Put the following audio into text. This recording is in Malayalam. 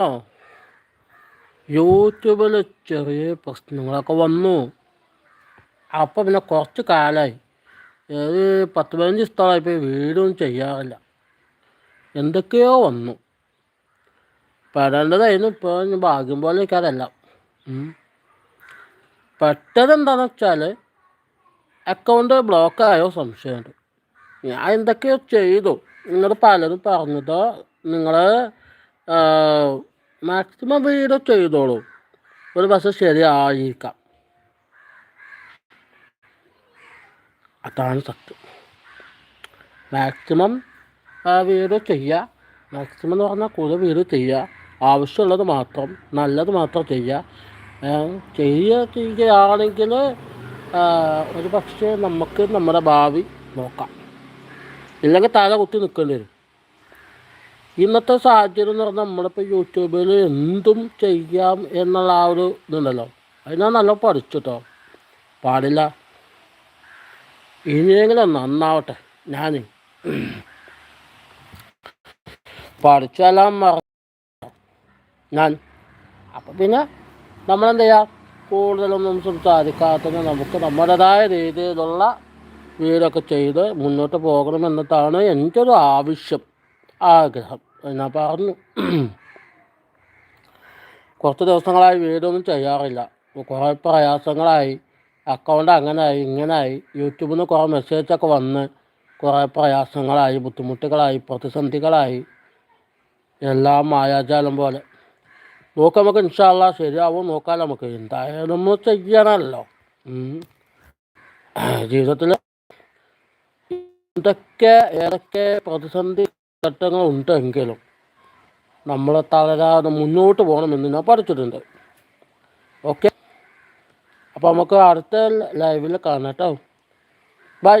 ആ. യൂട്യൂബിൽ ചെറിയ പ്രശ്നങ്ങളൊക്കെ വന്നു. അപ്പോൾ പിന്നെ കുറച്ച് കാലമായി ഒരു പത്ത് പതിനഞ്ച് സ്ഥലമായി പോയി വീടൊന്നും ചെയ്യാറില്ല. എന്തൊക്കെയോ വന്നു. പെടേണ്ടതായിരുന്നു. ഇപ്പോൾ ഭാഗ്യം പോലെ എനിക്കതെല്ലാം പെട്ടത് എന്താണെന്ന് വെച്ചാൽ അക്കൗണ്ട് ബ്ലോക്കായോ സംശയമുണ്ട്. ഞാൻ എന്തൊക്കെയോ ചെയ്തു. നിങ്ങൾ പലരും പറഞ്ഞതോ. നിങ്ങൾ മാക്സിമം വീഡിയോ ചെയ്തോളൂ ഒരു പക്ഷെ ശരിയായിരിക്കാം. അതാണ് സത്യം. മാക്സിമം വീഡിയോ ചെയ്യുക. മാക്സിമം എന്ന് പറഞ്ഞാൽ കൂടുതൽ വീഡിയോ ചെയ്യുക. ആവശ്യമുള്ളത് മാത്രം നല്ലത് മാത്രം ചെയ്യുക. ചെയ്യുക ചെയ്യുകയാണെങ്കിൽ ഒരു പക്ഷേ നമുക്ക് നമ്മുടെ ഭാവി നോക്കാം. ഇല്ലെങ്കിൽ തല കുത്തി നിൽക്കേണ്ടി വരും. ഇന്നത്തെ സാഹചര്യം എന്ന് പറഞ്ഞാൽ നമ്മളിപ്പോൾ യൂട്യൂബിൽ എന്തും ചെയ്യാം എന്നുള്ള ആ ഒരു ഇതുണ്ടല്ലോ. അതിനാ നല്ല പഠിച്ചിട്ടോ? പാടില്ല. ഇനിയെങ്കിലും നന്നാവട്ടെ. ഞാൻ പഠിച്ചെല്ലാം ഞാൻ. അപ്പം പിന്നെ നമ്മളെന്ത് ചെയ്യാം? കൂടുതലൊന്നും സംസാരിക്കാത്തത് നമുക്ക് നമ്മുടേതായ രീതിയിലുള്ള വീടൊക്കെ ചെയ്ത് മുന്നോട്ട് പോകണമെന്നതാണ് എന്റെ ഒരു ആവശ്യം ആഗ്രഹം. ഞാൻ പറഞ്ഞു കുറച്ച് ദിവസങ്ങളായി വീടൊന്നും ചെയ്യാറില്ല. കുറേ പ്രയാസങ്ങളായി. അക്കൗണ്ട് അങ്ങനായി ഇങ്ങനായി. യൂട്യൂബിൽ നിന്ന് കുറേ മെസ്സേജൊക്കെ വന്ന് കുറേ പ്രയാസങ്ങളായി ബുദ്ധിമുട്ടുകളായി പ്രതിസന്ധികളായി. എല്ലാം മായാജാലം പോലെ. നോക്കാം നമുക്ക് ഇൻഷാല്ല ശരിയാവും നോക്കാം നമുക്ക്. എന്തായാലും ചെയ്യണമല്ലോ ജീവിതത്തിൽ എന്തൊക്കെ ഏതൊക്കെ പ്രതിസന്ധി ഘട്ടങ്ങൾ ഉണ്ടെങ്കിലും നമ്മൾ തളരാതെ മുന്നോട്ട് പോകണമെന്ന് ഞാൻ പഠിച്ചിട്ടുണ്ട്. ഓക്കെ? അപ്പോൾ നമുക്ക് അടുത്ത ലൈവിൽ കാണാം കേട്ടോ. ബൈ